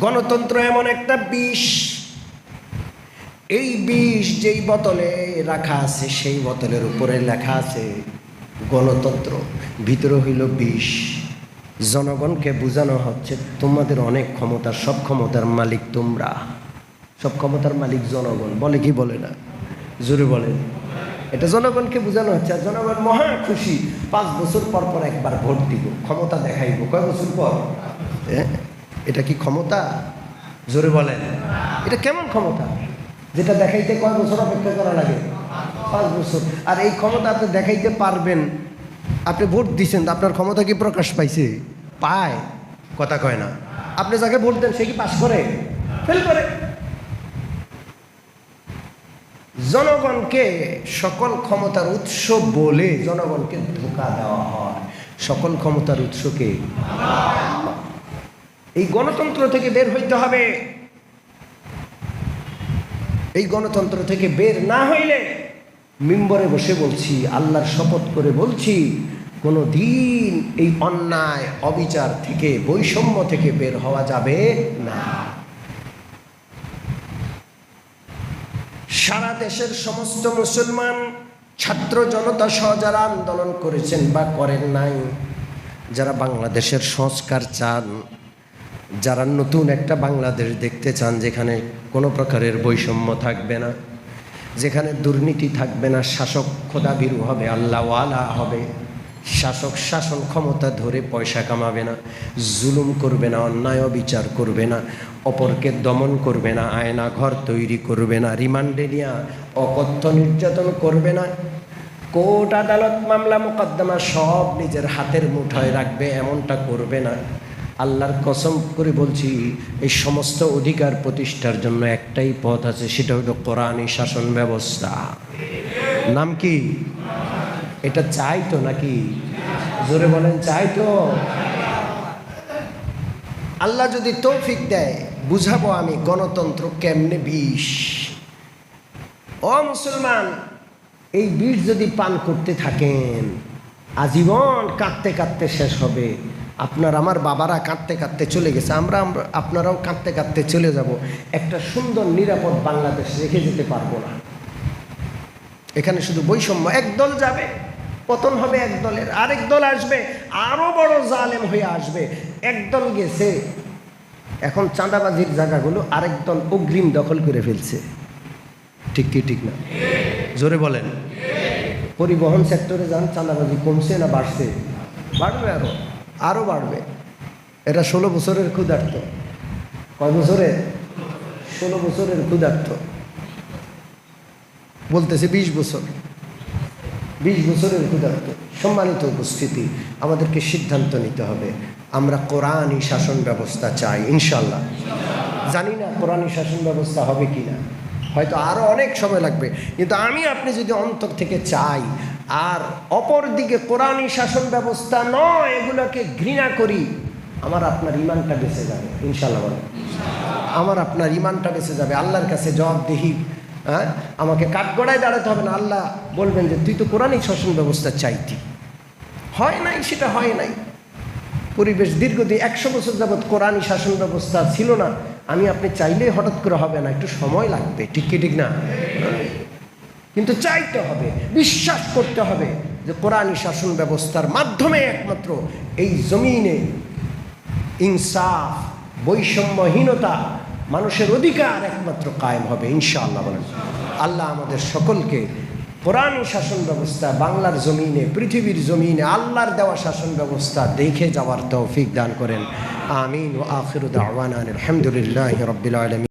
গণতন্ত্র এমন একটা বিষ। এই বিষ যেই বোতলে রাখা আছে, সেই বোতলের উপরে লেখা আছে, গণতন্ত্র। ভিতরে হইল বিষ। জনগণকে বোঝানো হচ্ছে, তোমাদের অনেক ক্ষমতার, সব ক্ষমতার মালিক তোমরা। সব ক্ষমতার মালিক জনগণ। বলে কি বলে না? জোরে বলে। এটা জনগণকে বোঝানো হচ্ছে, আর জনগণ মহা খুশি। পাঁচ বছর পর পর একবার ভোট দিব, ক্ষমতা দেখাইব। কয় বছর পর? এটা কি ক্ষমতা? জোরে বলেন। এটা কেমন ক্ষমতা? যেটা দেখাইতে কয় বছর অপেক্ষা করা লাগে? পাঁচ বছর। আর এই ক্ষমতা আপনি দেখাইতে পারবেন। আপনি ভোট দিচ্ছেন আপনার ক্ষমতা কি প্রকাশ পাইছে? পায়। কথা কয় না। আপনি যাকে ভোট দেন, সে কি পাস করে? ফেল করে। জনগণকে সকল ক্ষমতার উৎস বলে জনগণকে ধোকা দেওয়া হয়। সকল ক্ষমতার উৎসকে এই গণতন্ত্র থেকে বের হইতে হবে। এই গণতন্ত্র থেকে বের না হইলে মিম্বরে বসে বলছি, আল্লাহর শপথ করে বলছি কোনো দিন এই অন্যায়, অবিচার থেকে, বৈষম্য থেকে বের হওয়া যাবে না। সারা দেশের সমস্ত মুসলমান, ছাত্র জনতা সহ যারা আন্দোলন করেছেন বা করেন নাই, যারা বাংলাদেশের সংস্কার চান যারা নতুন একটা বাংলাদেশ দেখতে চান, যেখানে কোনো প্রকারের বৈষম্য থাকবে না, যেখানে দুর্নীতি থাকবে না, শাসক খোদাবিরু হবে, আল্লাহওয়ালা হবে, শাসক শাসন ক্ষমতা ধরে পয়সা কামাবে না, জুলুম করবে না, অন্যায় বিচার করবে না, অপরকে দমন করবে না, আয়না ঘর তৈরি করবে না, রিমান্ডে নিয়ে অকথ্য নির্যাতন করবে না, কোর্ট আদালত মামলা মোকদ্দমা সব নিজের হাতের মুঠোয় রাখবে, এমনটা করবে না। আল্লাহর কসম করে বলছি, এই সমস্ত অধিকার প্রতিষ্ঠার জন্য একটাই পথ আছে, সেটা হলো কোরআনই শাসন ব্যবস্থা। নাম কি? এটা চাই তো নাকি? জোরে বলেন, চাই তো। আল্লাহ যদি তৌফিক দেয়, বুঝাবো আমি গণতন্ত্র কেমনে বিষ? ও মুসলমান, এই বিষ যদি পান করতে থাকেন, আজীবন কাঁদতে কাঁদতে শেষ হবে। আপনার আমার বাবারা কাঁদতে কাঁদতে চলে গেছে, আমরা আপনারাও কাঁদতে কাঁদতে চলে যাব। একটা সুন্দর নিরাপদ বাংলাদেশ রেখে যেতে পারব না। এখানে শুধু বৈষম্য একদল যাবে, পতন হবে এক দলের, আরেক দল আসবে, আরও বড় জালেম হয়ে আসবে। একদল গেছে, এখন চাঁদাবাজির জায়গাগুলো আরেক দল অগ্রিম দখল করে ফেলছে। ঠিক কি, ঠিক না? জোরে বলেন। পরিবহন সেক্টরে যান, চাঁদাবাজি কমছে না বাড়ছে? বাড়বে আরও। আরও বাড়বে। এটা ষোলো বছরের ক্ষুধার্ত। কয় বছরের ষোলো বছরের ক্ষুধার্ত। বলতেছে বিশ বছর। বিশ বছরের ক্ষুধার্ত। সম্মানিত উপস্থিতি, আমাদেরকে সিদ্ধান্ত নিতে হবে। আমরা কোরআনই শাসন ব্যবস্থা চাই ইনশাল্লাহ জানি না কোরআনই শাসন ব্যবস্থা হবে কি না হয়তো আরও অনেক সময় লাগবে। কিন্তু আমি, আপনি যদি অন্তর থেকে চাই আর অপর দিকে কোরআনই শাসন ব্যবস্থা নয়, এগুলোকে ঘৃণা করি, আমার আপনার ইমানটা বেঁচে যাবে ইনশাল্লাহ আমার আপনার ইমানটা বেঁচে যাবে, আল্লাহর কাছে জবাবদিহি হ্যাঁ? আমাকে কাঠগড়ায় দাঁড়াতে হবে না, আল্লাহ বলবেন যে তুই তো কোরআনিক শাসন ব্যবস্থা চাইতি। হয় নাই, সেটা হয় নাই। পরিবেশ দীর্ঘদিন, একশো বছর যাবৎ কোরআনই শাসন ব্যবস্থা ছিল না। আমি, আপনি চাইলেই হঠাৎ করে হবে না, একটু সময় লাগবে, ঠিক কি, ঠিক না? কিন্তু চাইতে হবে, বিশ্বাস করতে হবে যে কোরআনই শাসন ব্যবস্থার মাধ্যমে একমাত্র এই জমিনে ইনসাফ, বৈষম্যহীনতা মানুষের অধিকার একমাত্র কায়েম হবে, ইনশাআল্লাহ বলেন। আল্লাহ আমাদের সকলকে কোরআনই শাসন ব্যবস্থা, বাংলার জমিনে, পৃথিবীর জমিনে আল্লাহর দেওয়া শাসন ব্যবস্থা দেখে যাওয়ার তৌফিক দান করেন। আমিন ও আখির আলহামদুলিল্লাহ রবিল আলমী